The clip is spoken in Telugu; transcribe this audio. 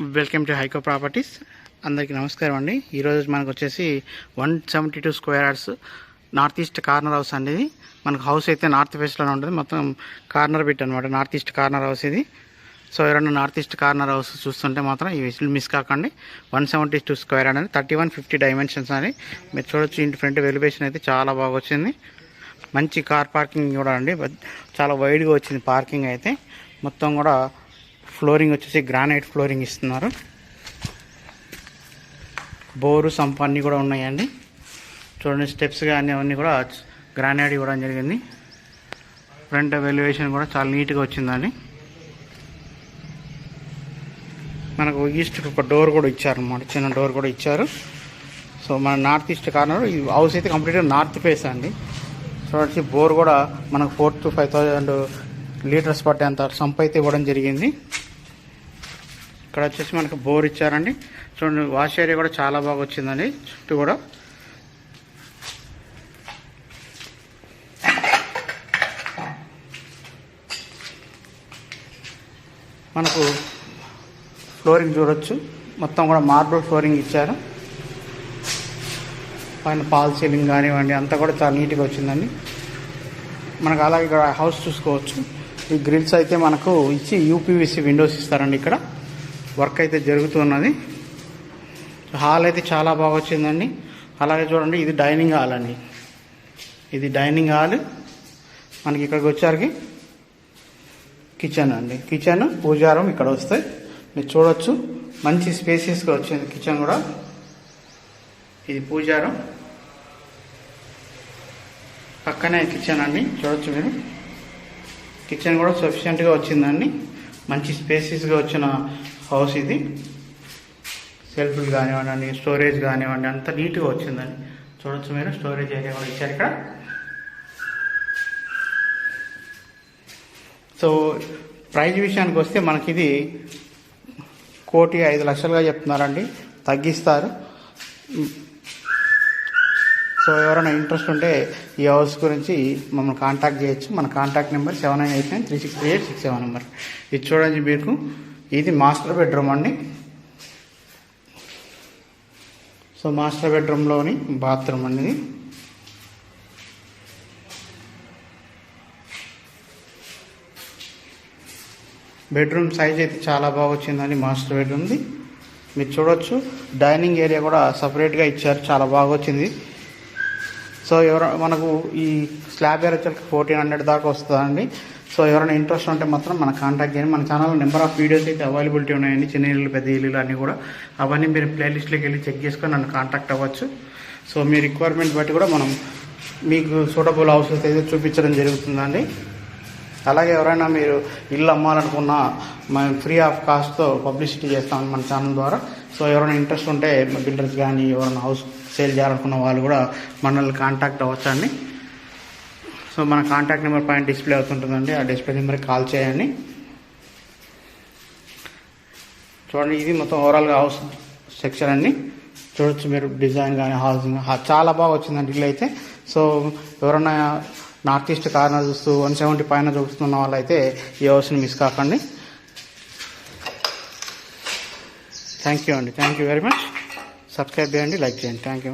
Welcome to హైకో properties. అందరికీ నమస్కారం అండి. ఈరోజు మనకు వచ్చేసి one seventy two square yards north east corner house అండి ఇది. మనకు హౌస్ అయితే నార్త్ వెస్ట్లోనే ఉంటుంది. మొత్తం కార్నర్ బిట్ అనమాట నార్త్ ఈస్ట్ కార్నర్ హౌస్ ఇది. సో ఎవరైనా నార్త్ ఈస్ట్ కార్నర్ హౌస్ చూస్తుంటే మాత్రం ఈ విషయాలు మిస్ కాకండి. One seventy two square yard అనేది థర్టీ వన్ ఫిఫ్టీ డైమెన్షన్స్ అని మీరు చూడొచ్చు ఇంటి ఫ్రంట్ వెలివేషన్ అయితే చాలా బాగా వచ్చింది. మంచి కార్ పార్కింగ్ కూడా అండి. చాలా వైడ్గా వచ్చింది పార్కింగ్ అయితే. మొత్తం కూడా ఫ్లోరింగ్ వచ్చేసి గ్రానైట్ ఫ్లోరింగ్ ఇస్తున్నారు. బోరు సంప్ అన్నీ కూడా ఉన్నాయండి. చూడండి స్టెప్స్ కానీ అవన్నీ కూడా గ్రానైట్ ఇవ్వడం జరిగింది. ఫ్రంట్ వెల్యువేషన్ కూడా చాలా నీట్గా వచ్చిందండి. మనకు ఈస్ట్కి ఒక డోర్ కూడా ఇచ్చారనమాట చిన్న డోర్ కూడా ఇచ్చారు. సో మన నార్త్ ఈస్ట్ కార్నర్ ఈ హౌస్ అయితే కంప్లీట్గా నార్త్ ఫేస్ అండి. చూడండి బోర్ కూడా మనకు four to five thousand litres పట్టేంత sump అయితే ఇవ్వడం జరిగింది. ఇక్కడ వచ్చేసి మనకు బోర్ ఇచ్చారండి. చూడండి వాష్ ఏరియా కూడా చాలా బాగా వచ్చిందండి చుట్టూ కూడా. మనకు ఫ్లోరింగ్ చూడొచ్చు. మొత్తం కూడా మార్బుల్ ఫ్లోరింగ్ ఇచ్చారు. పైన పాల్ సీలింగ్ కానివ్వండి అంతా కూడా చాలా నీట్గా వచ్చిందండి. మనకు అలాగే ఇక్కడ హౌస్ చూసుకోవచ్చు. ఈ గ్రిల్స్ అయితే మనకు ఇచ్చి యూపీవీసీ విండోస్ ఇస్తారండి ఇక్కడ. వర్క్ అయితే జరుగుతున్నది. హాల్ అయితే చాలా బాగా వచ్చిందండి. అలాగే చూడండి ఇది డైనింగ్ హాల్ అండి. ఇది డైనింగ్ హాల్. మనకి ఇక్కడికి వచ్చరికి కిచెన్ అండి. కిచెన్ పూజారం ఇక్కడ వస్తే మీరు చూడొచ్చు. మంచి స్పేసియస్గా వచ్చింది కిచెన్ కూడా. ఇది పూజారం. పక్కనే కిచెన్ అండి. చూడొచ్చు మీరు. కిచెన్ కూడా సఫిషియెంట్గా వచ్చిందండి. మంచి స్పేసెస్గా వచ్చిన హౌస్ ఇది. సెల్ఫ్లు కానివ్వండి స్టోరేజ్ కానివ్వండి అంత నీట్గా వచ్చిందండి. చూడొచ్చు మీరు స్టోరేజ్ ఏరియా కూడా ఇచ్చారు ఇక్కడ. సో ప్రైజ్ విషయానికి వస్తే మనకి ఇది కోటి ఐదు లక్షలుగా చెప్తున్నారండి. తగ్గిస్తారు. సో ఎవరైనా ఇంట్రెస్ట్ ఉంటే ఈ హౌస్ గురించి మమ్మల్ని కాంటాక్ట్ చేయొచ్చు. మన contact number seven nine eight nine three six three eight six seven number. ఇది చూడండి మీకు. ఇది మాస్టర్ బెడ్రూమ్ అండి. సో మాస్టర్ బెడ్రూమ్లోని బాత్రూమ్ అండి ఇది. బెడ్రూమ్ సైజ్ అయితే చాలా బాగా వచ్చిందండి మాస్టర్ బెడ్రూమ్ది. మీరు చూడొచ్చు. డైనింగ్ ఏరియా కూడా సపరేట్గా ఇచ్చారు. చాలా బాగా వచ్చింది. సో ఎవరు మనకు ఈ స్లాబ్ ఏరియా ఫోర్టీన్ హండ్రెడ్ దాకా వస్తుందండి. సో ఎవరైనా ఇంట్రెస్ట్ ఉంటే మాత్రం మన కాంటాక్ట్ చేయండి. మన ఛానల్లో నెంబర్ ఆఫ్ వీడియోస్ అయితే అవైలబిలిటీ ఉన్నాయండి. చిన్న ఇల్లు పెద్ద ఇల్లు అన్నీ కూడా. అవన్నీ మీరు ప్లేలిస్ట్లోకి వెళ్ళి చెక్ చేసుకొని నన్ను కాంటాక్ట్ అవ్వచ్చు. సో మీ రిక్వైర్మెంట్ బట్టి కూడా మనం మీకు సూటబుల్ హౌసెస్ అయితే చూపించడం జరుగుతుందండి. అలాగే ఎవరైనా మీరు ఇల్లు అమ్మాలనుకున్నా మనం ఫ్రీ ఆఫ్ కాస్ట్తో పబ్లిసిటీ చేస్తాం మన ఛానల్ ద్వారా. సో ఎవరైనా ఇంట్రెస్ట్ ఉంటే బిల్డర్స్ కానీ ఎవరైనా హౌస్ సేల్ చేయాలనుకున్న వాళ్ళు కూడా మనల్ని కాంటాక్ట్ అవ్వచ్చండి. సో మన కాంటాక్ట్ నెంబర్ పైన డిస్ప్లే అవుతుంటుందండి. ఆ డిస్ప్లే నెంబర్కి కాల్ చేయండి. చూడండి ఇది మొత్తం ఓవరాల్గా హౌస్ సెక్షన్ అండి. చూడొచ్చు మీరు డిజైన్ కానీ హౌసింగ్ చాలా బాగా వచ్చిందండి ఇల్లు అయితే. సో ఎవరైనా నార్త్ ఈస్ట్ కార్నర్ చూస్తూ వన్ సెవెంటీ పైన చూస్తున్న వాళ్ళైతే ఈ హౌస్ని మిస్ కాకండి. థ్యాంక్ యూ అండి thank you very much subscribe చేయండి లైక్ చేయండి. Thank you